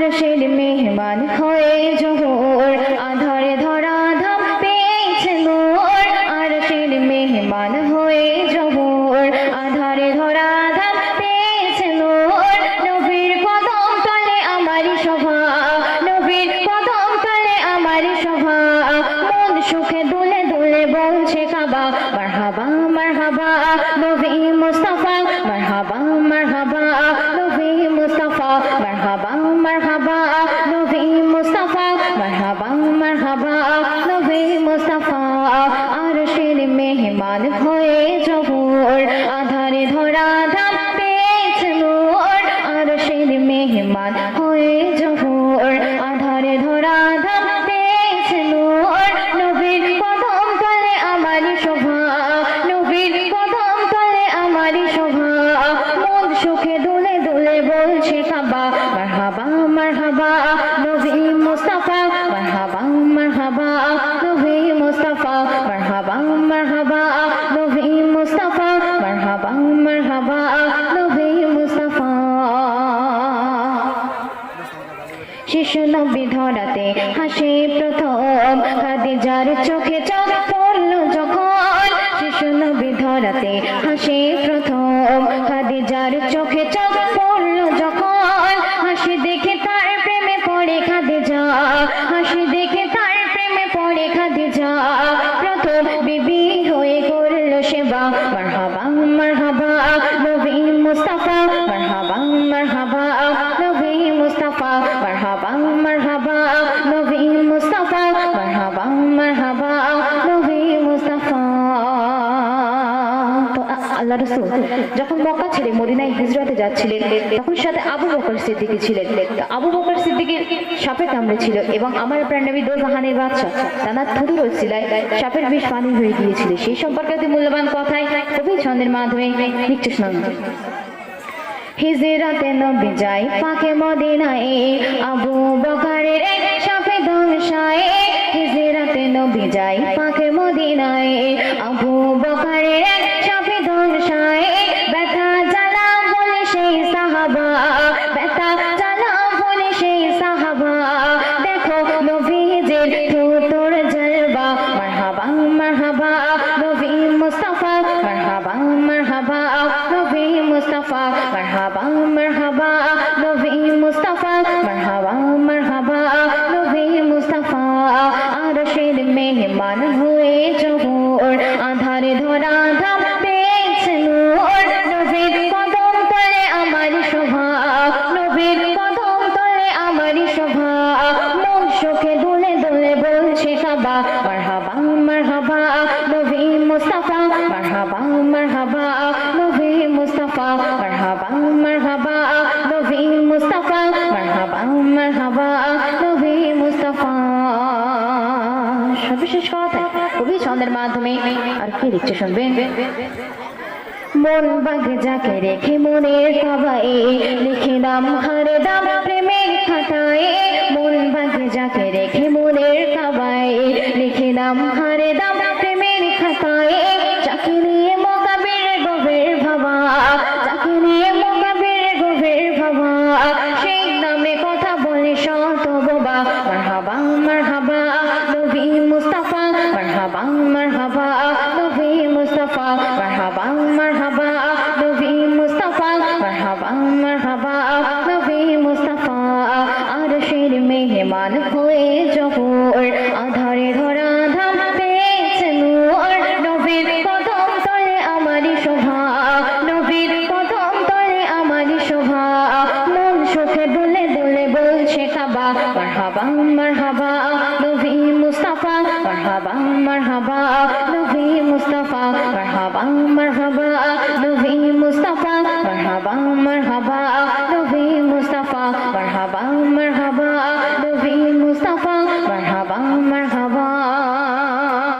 মেহমান হয়ে জোহর আধারে ধরা মেহমান হয়ে জহুর আধারে ধরা ধাম পেয়েছে মোর। আরশের মেহমান হয়ে জহুর আধারে ধরা ধাম পেয়েছে মোর। নবীর প্রথম তলে আমারই শোভা, নবীর প্রথম তলে আমারই শোভা। মন সুখে দুলে দুলে বলছে, কাবা, মারহাবা মারহাবা। ধরাতে হাসি প্রথম। খাদিজার চোখে চোখ পড়ল যখন শিশু নবী ধরাতে হাসি প্রথম। খাদিজার চোখে চোখ পড়ল যখন হাসি দেখে তার প্রেমে পড়ে খাদিজা হাসি দেখে তার প্রেমে পড়ে খাদিজা প্রথম আল্লাহ রসুল। যখন মক্কা ছেড়ে মদিনায় হিজরতে যাচ্ছিলেন, তখন সাথে আবু বকর সিদ্দিকী ছিলেন। আবু বকর সিদ্দিকীর সাপে কামড়ে ছিল এবং আমার প্রাণ নবী দোজাহানের বাচ্চা তানার থুরুর ওসিলায় সাপের বিষ পানি হয়ে গিয়েছিল। সেই সম্পর্কে মূল্যবান কথাই কবি ছন্দের মাধ্যমে লিখতে শোনানো হিজরাতে নবী যাই পাকে মদিনায়, আবু বকারের সাপে ধ্বংসায়। হিজরাতে নবী যাই মারহাবা মারহাবা, নবী মুস্তাফা, মারহাবা মারহাবা, নবী মুস্তাফা, মারহাবা মারহাবা, নবী মুস্তাফা, মারহাবা মারহাবা, নবী মুস্তাফা। আরশের মেহমান হয়ে জহুর, আধারে ধরা পেয়েছে নূর। নবীর কদম তলে আমার শোভা, নবীর কদম তলে আমার শোভা। মন সুখে দুলে দুলে বলছে কাবা নবী মুস্তাফা সর্বশেষ কবি মাধ্যমে আর কি শুনবেন? মন বাগে যাকে রেখে মনের কাবায়ে লিখে নাম হারে দাম প্রেমের খাতায়। মন বাগে যাকে রেখে মনের কাবায়ে লিখে নাম হারে দাম প্রেমের খাতায়। যাকে নিয়ে মারহাবা মারহাবা, নবী মুস্তাফা। মারহাবা মারহাবা, নবী মুস্তাফা। আরশের মেহমান হয়ে জহুর, আধারে ধরা ধাম পেয়েছে নূর। নবীর কদম তলে আমারই শোভা, নবীর কদম তলে আমারই শোভা। মন সুখে দুলে দুলে বলছে কাবা। মারহাবা মারহাবা, নবী মুস্তাফা। মারহাবা মারহাবা marhaba, Nabi Mustafa, marhaba, marhaba.